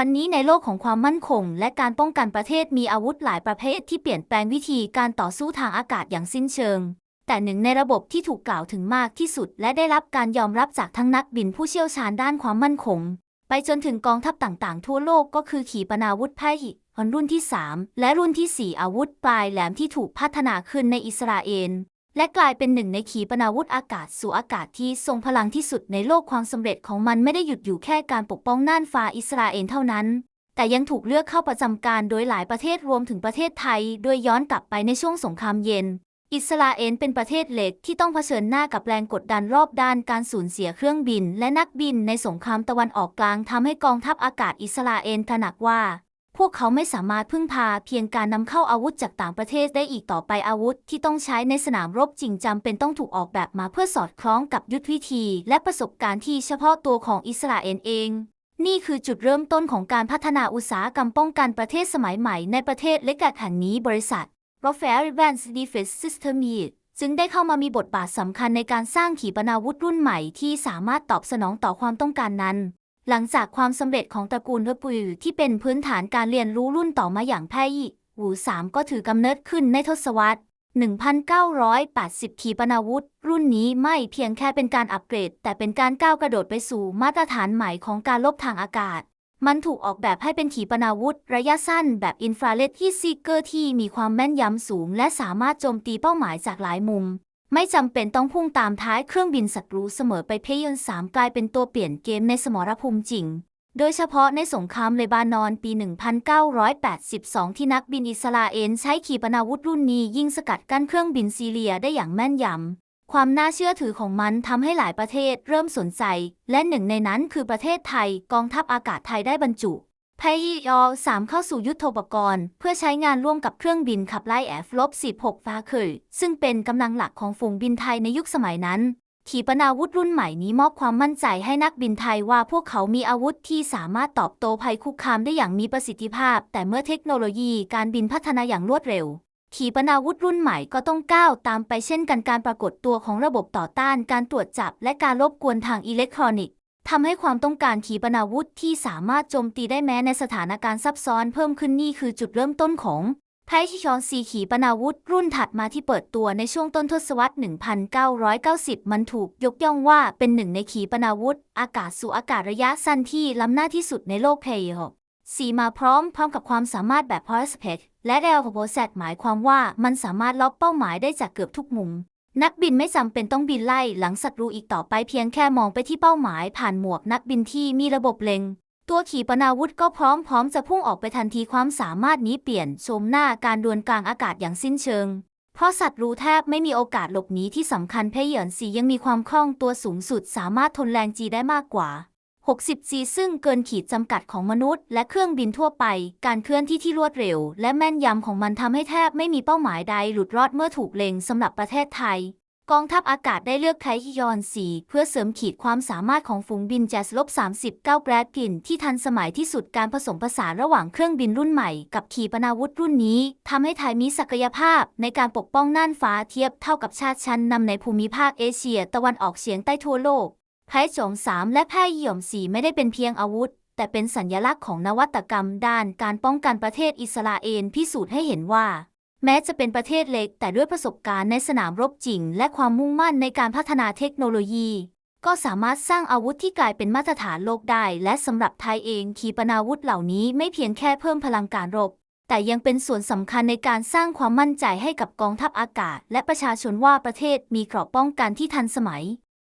วันนี้ในโลกของความมั่นคง และการป้องกันประเทศมีอาวุธหลายประเภทที่เปลี่ยนแปลงวิธีการต่อสู้ทางอากาศอย่างสิ้นเชิง แต่หนึ่งในระบบที่ถูกกล่าวถึงมากที่สุด และได้รับการยอมรับจากทั้งนักบินผู้เชี่ยวชาญด้านความมั่นคง ไปจนถึงกองทัพต่างๆ ทั่วโลกก็คือขีปนาวุธแพหิฮอนรุ่นที่ 3 และรุ่นทีสี่ 4 อาวุธปลายแหลมที่ถูกพัฒนาขึ้นในอิสราเอล และกลายเป็นหนึ่งในขีปนาวุธอากาศสู่อากาศที่ทรงพลังที่สุดในโลกความสำเร็จของมันไม่ได้หยุดอยู่แค่การปกป้องน่านฟ้าอิสราเอลเท่านั้น แต่ยังถูกเลือกเข้าประจำการโดยหลายประเทศรวมถึงประเทศไทย โดยย้อนกลับไปในช่วงสงครามเย็น อิสราเอลเป็นประเทศเล็กที่ต้องเผชิญหน้ากับแรงกดดันรอบด้านการสูญเสียเครื่องบิน และนักบินในสงครามตะวันออกกลางทำให้กองทัพอากาศอิสราเอลตระหนักว่า พวกเขาไม่สามารถพึ่งพาเพียงการนำเข้าอาวุธจากต่างประเทศได้อีกต่อไปอาวุธที่ต้องใช้ในสนามรบจริงจำเป็นต้องถูกออกแบบมาเพื่อสอดคล้องกับยุทธวิธี และประสบการณ์ที่เฉพาะตัวของอิสราเอลเอง นี่คือจุดเริ่มต้นของการพัฒนาอุตสาหกรรมป้องกันประเทศสมัยใหม่ในประเทศเล็กแห่งนี้บริษัท Rafael Advanced Defense System จึงได้เข้ามามีบทบาทสำคัญในการสร้างขีปนาวุธรุ่นใหม่ที่สามารถตอบสนองต่อความต้องการนั้น หลังจากความสำเร็จของตระกูลเฮปุยที่เป็นพื้นฐานการเรียนรู้รุ่นต่อมาอย่างแพร่ยี่หูสามก็ถือกำเนิดขึ้นในทศวรรษ 1980 ขีปนาวุธ รุ่นนี้ไม่เพียงแค่เป็นการอัปเกรด แต่เป็นการก้าวกระโดดไปสู่มาตรฐานใหม่ของการลบทางอากาศ มันถูกออกแบบให้เป็นขีปนาวุธ ระยะสั้นแบบอินฟราเรดที่ซีเกอร์ที่มีความแม่นยำสูง และสามารถโจมตีเป้าหมายจากหลายมุม ไม่จำเป็นต้องพุ่งตามท้ายเครื่องบินศัตรูเสมอไปเพยอนสามกลายเป็นตัวเปลี่ยนเกมในสมรภูมิจริง โดยเฉพาะในสงครามเลบานอนปี 1982 ที่นักบินอิสราเอลใช้ขีปนาวุธรุ่นนี้ยิงสกัดกั้นเครื่องบินซีเรียได้อย่างแม่นยำ ความน่าเชื่อถือของมันทำให้หลายประเทศเริ่มสนใจ และหนึ่งในนั้นคือประเทศไทยกองทัพอากาศไทยได้บรรจุ พยอ3เข้าสู่ยุทธปกรณ์ เพื่อใช้งานร่วมกับเครื่องบินขับไล่ F-16 ฟาเคยซึ่งเป็นกำลังหลักของฝูงบินไทยในยุคสมัยนั้น ขีปนาวุธรุ่นใหม่นี้มอบความมั่นใจให้นักบินไทยว่าพวกเขามีอาวุธที่สามารถตอบโต้ภัยคุกคามได้อย่างมีประสิทธิภาพ แต่เมื่อเทคโนโลยีการบินพัฒนาอย่างรวดเร็ว ขีปนาวุธรุ่นใหม่ก็ต้องก้าวตามไปเช่นกันการปรากฏตัวของระบบต่อต้านการตรวจจับ และการรบกวนทางอิเล็กทรอนิกส ทำให้ความต้องการขีปนาวุธที่สามารถโจมตีได้แม้ในสถานการณ์ซับซ้อนเพิ่มขึ้นนี่คือจุดเริ่มต้นของไพชิชอนซีขีปนาวุธรุ่นถัดมาที่เปิดตัวในช่วงต้นทศวรรษ 1990 มันถูกยกย่องว่าเป็นหนึ่งในขีปนาวุธ อากาศสู่อากาศระยะสั้นที่ล้ำหน้าที่สุดในโลกเพย์หกสีมาพร้อมพร้อมกับความสามารถแบบพอสเพกและเรลโพแซหมายความว่ามันสามารถล็อกเป้าหมายได้จากเกือบทุกมุม นักบินไม่จำเป็นต้องบินไล่หลังศัตรูอีกต่อไปเพียงแค่มองไปที่เป้าหมายผ่านหมวกนักบินที่มีระบบเล็ง ตัวขีปนาวุธก็พร้อมพร้อมจะพุ่งออกไปทันทีความสามารถนี้เปลี่ยนโฉมหน้าการดวลกลางอากาศอย่างสิ้นเชิง เพราะสัตว์รูแทบไม่มีโอกาสหลบหนีที่สำคัญเพย์เหยินสียังมีความคล่องตัวสูงสุด สามารถทนแรงจีได้มากกว่า 60 G ซึ่งเกินขีดจำกัดของมนุษย์และเครื่องบินทั่วไป การเคลื่อนที่ที่รวดเร็ว และแม่นยำของมันทำให้แทบไม่มีเป้าหมายใดหลุดรอดเมื่อถูกเล็งสำหรับประเทศไทย กองทัพอากาศได้เลือกไคฮิยอนสีเพื่อเสริมขีดความสามารถของฝูงบินแจสลบ39แกรดกินที่ทันสมัยที่สุดการผสมผสานระหว่างเครื่องบินรุ่นใหม่กับขีปนาวุธรุ่นนี้ทำให้ไทยมีศักยภาพในการปกป้องน่านฟ้าเทียบเท่ากับชาติชั้นนำในภูมิภาคเอเชีย ตะวันออกเฉียงใต้ทั่วโลก ไพจงสามและแพร่หย่อมสีไม่ได้เป็นเพียงอาวุธ แต่เป็นสัญลักษณ์ของนวัตกรรมด้านการป้องกันประเทศอิสราเอลพิสูจน์ให้เห็นว่า แม้จะเป็นประเทศเล็ก แต่ด้วยประสบการณ์ในสนามรบจริง และความมุ่งมั่นในการพัฒนาเทคโนโลยี ก็สามารถสร้างอาวุธที่กลายเป็นมาตรฐานโลกได้ และสำหรับไทยเองขีปนาวุธเหล่านี้ไม่เพียงแค่เพิ่มพลังการรบแต่ยังเป็นส่วนสำคัญในการสร้างความมั่นใจให้กับกองทัพอากาศ และประชาชนว่าประเทศมีเกราะป้องกันที่ทันสมัย